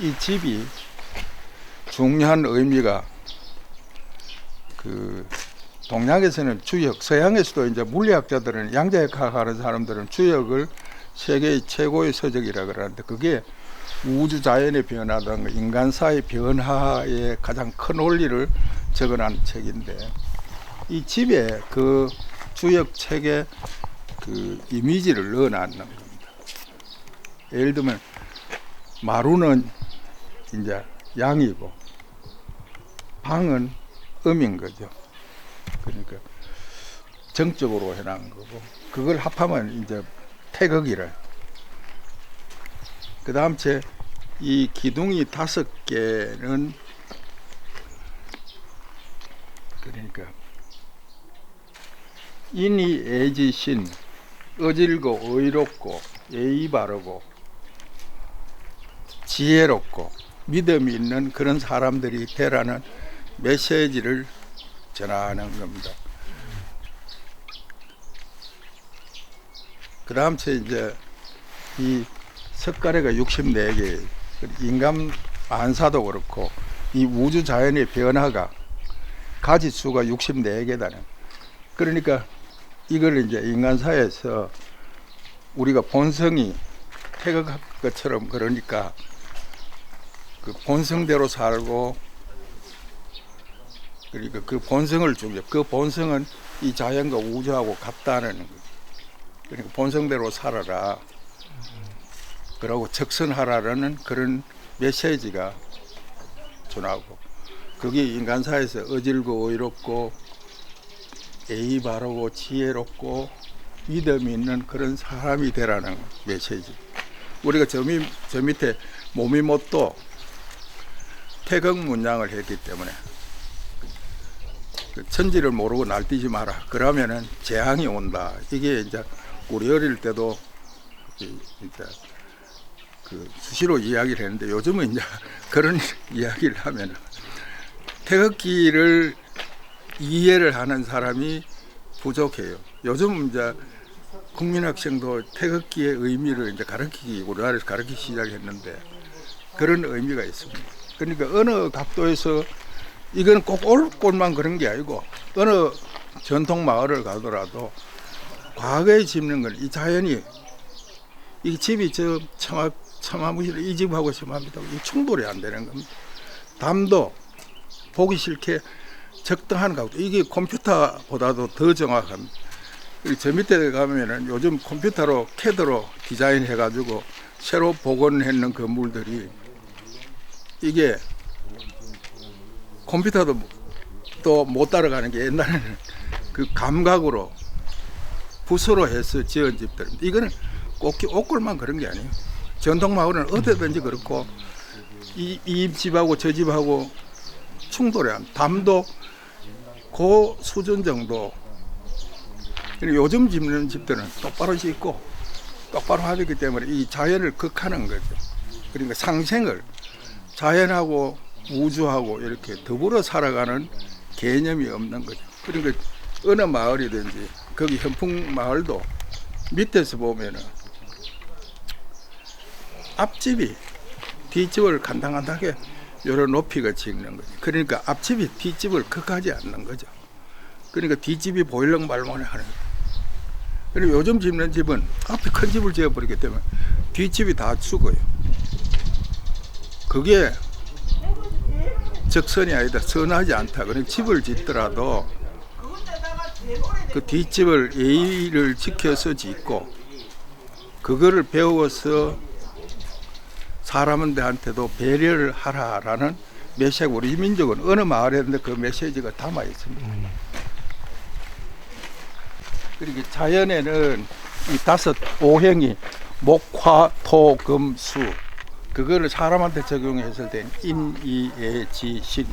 이 집이 중요한 의미가 그 동양에서는 주역, 서양에서도 이제 물리학자들은 양자역학 하는 사람들은 주역을 세계의 최고의 서적이라 그러는데 그게 우주 자연의 변화등 인간사의 변화의 가장 큰 원리를 적어놓은 책인데 이 집에 그 주역 책에 그 이미지를 넣어놨는 겁니다. 예를 들면 마루는 이제 양이고 방은 음인 거죠. 그러니까 정적으로 해놓은 거고 그걸 합하면 이제 태극이래. 그 다음 제이 기둥이 다섯 개는 그러니까 인이 애지신 어질고 의롭고 예의 바르고 지혜롭고 믿음이 있는 그런 사람들이 되라는 메시지를 전하는 겁니다. 그 다음 제 이제 이 석가래가 64개 인간 안사도 그렇고 이 우주 자연의 변화가 가지수가 64개다는 그러니까 이걸 이제 인간사에서 우리가 본성이 태극한 것처럼 그러니까 그 본성대로 살고 그러니까 그 본성을 중요. 그 본성은 이 자연과 우주하고 같다는 거. 그러니까 본성대로 살아라. 그러고 적선하라는 그런 메시지가 전하고 그게 인간사에서 어질고 의롭고 예의 바르고 지혜롭고 믿음 있는 그런 사람이 되라는 메시지. 우리가 저, 밑, 저 밑에 몸이 못도 태극 문양을 했기 때문에 그 천지를 모르고 날뛰지 마라. 그러면은 재앙이 온다. 이게 이제 우리 어릴 때도 이- 진짜 그 수시로 이야기를 했는데 요즘은 이제 그런 이야기를 하면은 태극기를 이해를 하는 사람이 부족해요. 요즘 이제 국민학생도 태극기의 의미를 이제 가르치기 우리나라에서 가르치기 시작했는데 그런 의미가 있습니다. 그러니까 어느 각도에서 이건 꼭 올골만 그런 게 아니고 어느 전통 마을을 가더라도 과거에 짓는 건 이 자연이 이 집이 저 청아 청아무실 이 집하고 청합니다. 이 충돌이 안 되는 겁니다. 담도 보기 싫게 적당한 각도 이게 컴퓨터보다도 더 정확합니다. 저 밑에 가면은 요즘 컴퓨터로 캐드로 디자인해 가지고 새로 복원했는 건물들이 이게 컴퓨터도 또 못 따라가는 게 옛날에는 그 감각으로 붓으로 해서 지은 집들. 이거는 꼭 옥골만 그런 게 아니에요. 전통 마을은 어디든지 그렇고 이, 이 집하고 저 집하고 충돌이 안. 담도 그 수준 정도. 요즘 짓는 집들은 똑바로 짓고 똑바로 하기 때문에 이 자연을 극하는 거죠. 그러니까 상생을 자연하고 우주하고 이렇게 더불어 살아가는 개념이 없는 거죠. 그러니까 어느 마을이든지 거기 현풍 마을도 밑에서 보면은 앞집이 뒷집을 간당간당하게 여러 높이가 찍는 거죠. 그러니까 앞집이 뒷집을 극하지 않는 거죠. 그러니까 뒷집이 보일렁 말만 하는 거예요. 그리고 요즘 짓는 집은 앞에 큰 집을 지어버리기 때문에 뒷집이 다 죽어요. 그게 적선이 아니다. 선하지 않다. 그러니까 집을 짓더라도 그 뒷집을 예의를 지켜서 짓고 그거를 배워서 사람들한테도 배려를 하라라는 메시지 우리 민족은 어느 마을에든지 그 메시지가 담아 있습니다. 그리고 자연에는 이 다섯 오행이 목화 토금수 그거를 사람한테 적용했을 땐 인이애지신